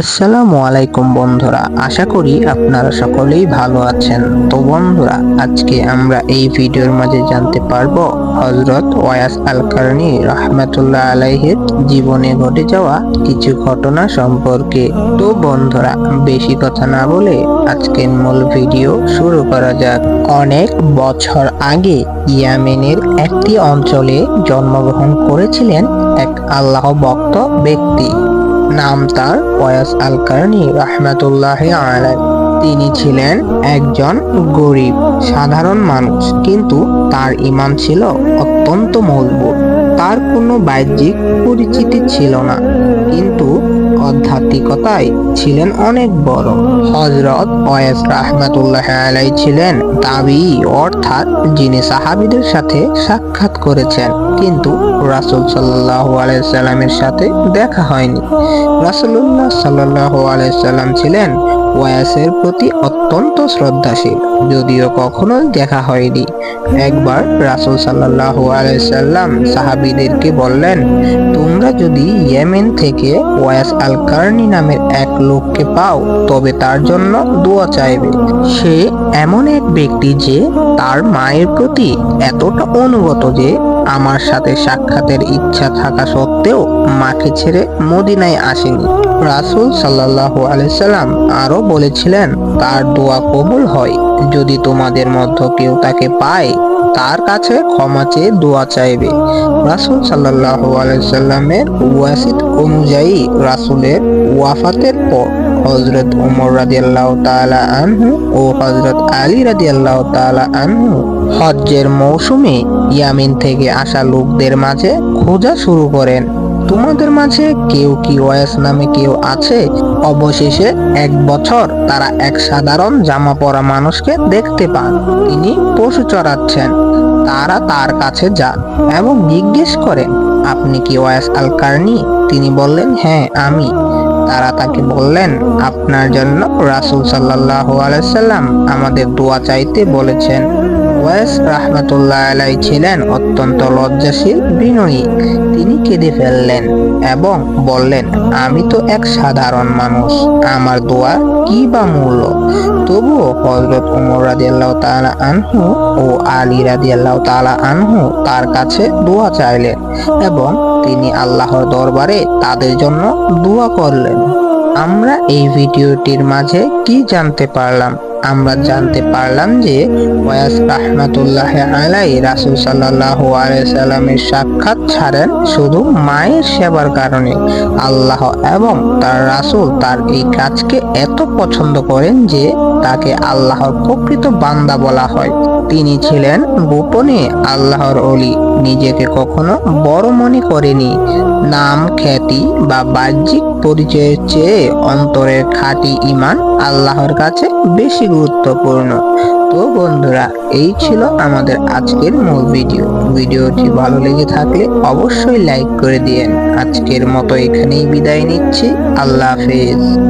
আসসালামু আলাইকুম বন্ধুরা, আশা করি আপনারা সকলেই ভালো আছেন। তো বন্ধুরা, আজকে আমরা এই ভিডিওর মাঝে জানতে পারব হজরত ওয়াস আল কারনি রহমাতুল্লাহ আলাইহের জীবনে ঘটে যাওয়া কিছু ঘটনা সম্পর্কে। তো বন্ধুরা, বেশি কথা না বলে আজকের মূল ভিডিও শুরু করা যাক। অনেক বছর আগে ইয়ামেনের একটি অঞ্চলে জন্মগ্রহণ করেছিলেন এক আল্লাহ ভক্ত ব্যক্তি। নাম তার ওয়াস আল কারনি রহমাতুল্লাহ আলাই তিনি ছিলেন একজন গরিব, সাধারণ মানুষ, কিন্তু তার ইমান ছিল অত্যন্ত মজবুত। তার কোনো বাহ্যিক পরিচিতি ছিল না, কিন্তু আধ্যাত্মিকতায় ছিলেন অনেক বড়। হজরত ওয়েস রাহমাতুল্লাহ আলাই ছিলেন তাবি অর্থাৎ যিনি সাহাবিদের সাথে সাক্ষাৎ করেছেন। কিন্তু রাসুল সাল্লাহ আলাইসাল্লামের সাথে দেখা হয়নি। রাসুল্লাহ সাল্লাহ আলাইসাল্লাম ছিলেন ওয়াসের প্রতি অত্যন্ত শ্রদ্ধাশীল, যদিও কখনোই দেখা হয়নি। একবার রাসূল সাল্লাল্লাহু আলাইহি সাল্লাম সাহাবীদেরকে বললেন, তোমরা যদি ইয়েমেন থেকে ওয়াস আল কার্নি নামের এক লোককে পাও, তবে তার জন্য দোয়া চাইবে। সে এমন এক ব্যক্তি যে তার মায়ের প্রতি এতটা অনুগত যে আমার সাথে সাক্ষাতের ইচ্ছা থাকা সত্ত্বেও মাকে ছেড়ে মদিনায় আসেনি। রাসুল সাল্লাহ আলাইসাল্লাম আরও বলেছিলেন, তার দোয়া কবুল হয়। যদি তোমাদের মধ্য কেউ তাকে পায় তার কাছে ক্ষমা চেয়ে দোয়া চাইবে। রাসুল সাল্লাহ আলাইসাল্লামের ওয়াসিদ অনুযায়ী রাসুলের ওয়াফাতের পর হজরত উমর ওমর আল্লাহ তালা আনহু ও হজরত আলী রাজি আল্লাহ তালা আনহু হজ্জের মৌসুমে ইয়ামিন থেকে আসা লোকদের মাঝে খোঁজা শুরু করেন। তোমাদের মাঝে কেউ কি ওয়াস নামে কেউ আছে? অবশেষে এক বছর তারা এক সাধারণ জামা পরা মানুষকে দেখতে পান। তিনি পশু চড়াচ্ছেন। তারা তার কাছে যান এবং জিজ্ঞেস করেন, আপনি কি ওয়াস আল কার্নি? তিনি বললেন হ্যাঁ আমি। তারা তাকে বললেন, আপনার জন্য রাসূল সাল্লাল্লাহু আলাইসাল্লাম আমাদের দোয়া চাইতে বলেছেন। ওয়াস রাহমাতুল্লাহ আলাই ছিলেন অত্যন্ত লজ্জাশীল বিনয়ী। তিনি কেঁদে ফেললেন এবং বললেন, আমি তো এক সাধারণ মানুষ, আমার দোয়া কি বা মূল্য? তবুও হজরত উমর রাদিয়াল্লাহু তাআলা আনহু ও আলী রাদিয়াল্লাহু তাআলা আনহু তার কাছে দোয়া চাইলেন এবং তিনি আল্লাহর দরবারে তাদের জন্য দোয়া করলেন। আমরা এই ভিডিওটির মাঝে কি জানতে পারলাম? আমরা জানতে পারলাম যে ওয়াস রাহমাতুল্লাহ আলাই রাসূল আলাইহি সাল্লামের সাক্ষাৎ ছাড়েন শুধু মায়ের সেবার কারণে। আল্লাহ এবং তার রাসূল তার এই কাজকে এত পছন্দ করেন যে তাকে আল্লাহর প্রকৃত বান্দা বলা হয়। তিনি ছিলেন গোপনে আল্লাহর অলি, নিজেকে কখনো বড় মনে করেনি। নাম খ্যাতি বা বাহ্যিক পরিচয়ের চেয়ে অন্তরের খাঁটি ইমান আল্লাহর কাছে বেশি গুরুত্বপূর্ণ। তো বন্ধুরা, এই ছিল আমাদের আজকের মূল ভিডিও। ভিডিওটি ভালো লেগে থাকলে অবশ্যই লাইক করে দিয়েন। আজকের মতো এখানেই বিদায় নিচ্ছি। আল্লাহ হাফেজ।